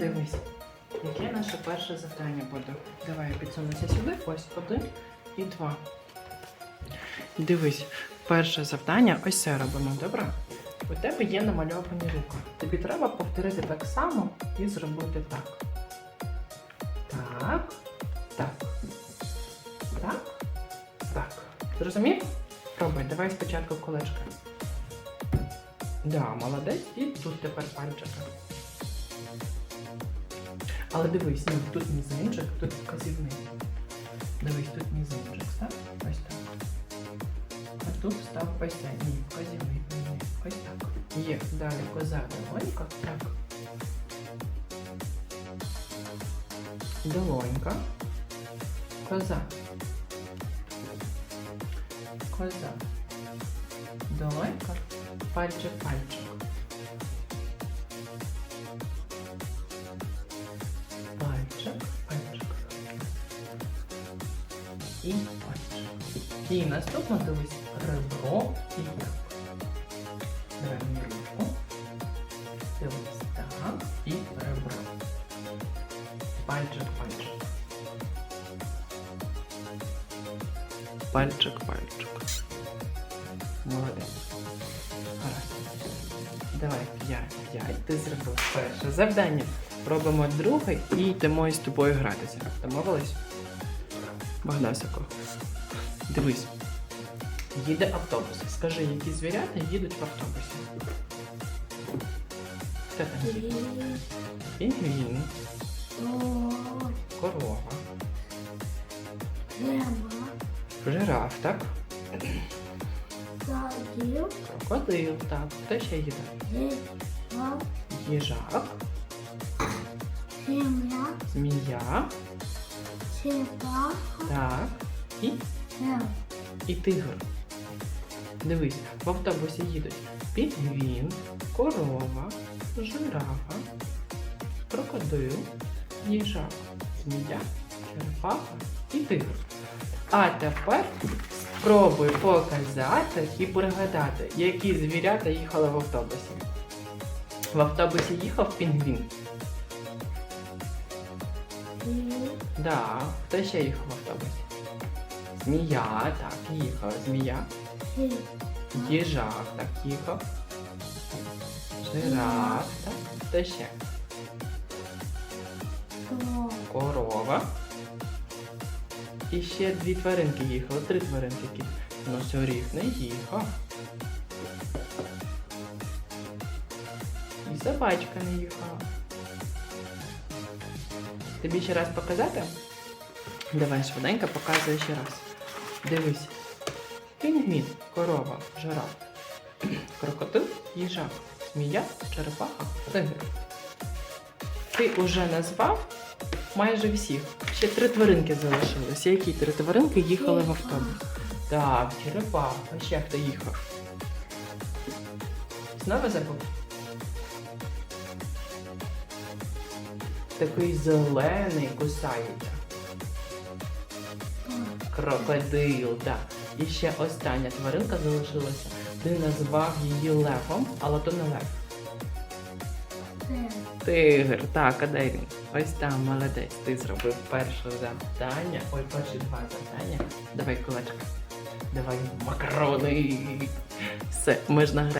Дивись, яке наше перше завдання буде. Давай підсунуся сюди. Ось один і два. Дивись, перше завдання ось це робимо, добре? У тебе є намальовані руки. Тобі треба повторити так само і зробити так. Так. Так. Так. Так. Зрозумів? Пробуй, давай спочатку колечко. Да, молодець. І тут тепер пальчика. Але дивись, ні, тут мізинчик, тут вказівний. Дивись, тут мізинчик, став? Ось так. А тут став ось цей. Ні, вказівний. Ні, ось так. Є. Далі коза долонька. Так. Долонька. Коза. Коза. Долонька. Пальчик. Пальчик, І пальчик. І наступно дивись ребро і яблуко. Давай ручку. Дивись так. І ребро. Пальчик, пальчик. Пальчик, пальчик. Молодець. Давай, п'ять, п'ять. Ти зробив перше завдання. Робимо друге і йдемо із тобою гратися. Домовились? Богдасико. Дивись. Їде автобус. Скажи, які звірята їдуть в автобусі. Хто там їде? Пінгвін, корова, жираф, так? Крокодил, так. Хто ще їде? Їжак, змія, так. І, і тигр. Дивись, в автобусі їдуть пінгвін, корова, жирафа, крокодил, їжак, змія, черепаха і тигр. А тепер спробуй показати і пригадати, які звірята їхали в автобусі. В автобусі їхав пінгвін. Да, хто ще в автобусі? Змія, так, їхав. Змія. Їжак, так, їхав. Жираф, так. Хто ще? Корова. І ще дві тваринки їхали, три тваринки. які Носоріг не їхав. І собачка не їхала. Тобі ще раз показати? Давай швиденько показую ще раз. Дивись. Пінгвін, корова, жираф, крокодил, їжак, змія, черепаха, тигр. Ти уже назвав майже всіх. Ще три тваринки залишилися. Які три тваринки їхали в автобус? Так, черепаха. Ще хто їхав? Знову забув? Такий зелений кусається. Крокодил, так. І ще остання тваринка залишилася. Ти назвав її левом, але то не лев. Тигр, так, а де він? Ось там, молодець. Ти зробив перше завдання. Ой, перші два завдання. Давай кулачка. Давай макарони. Все, ми ж награємо.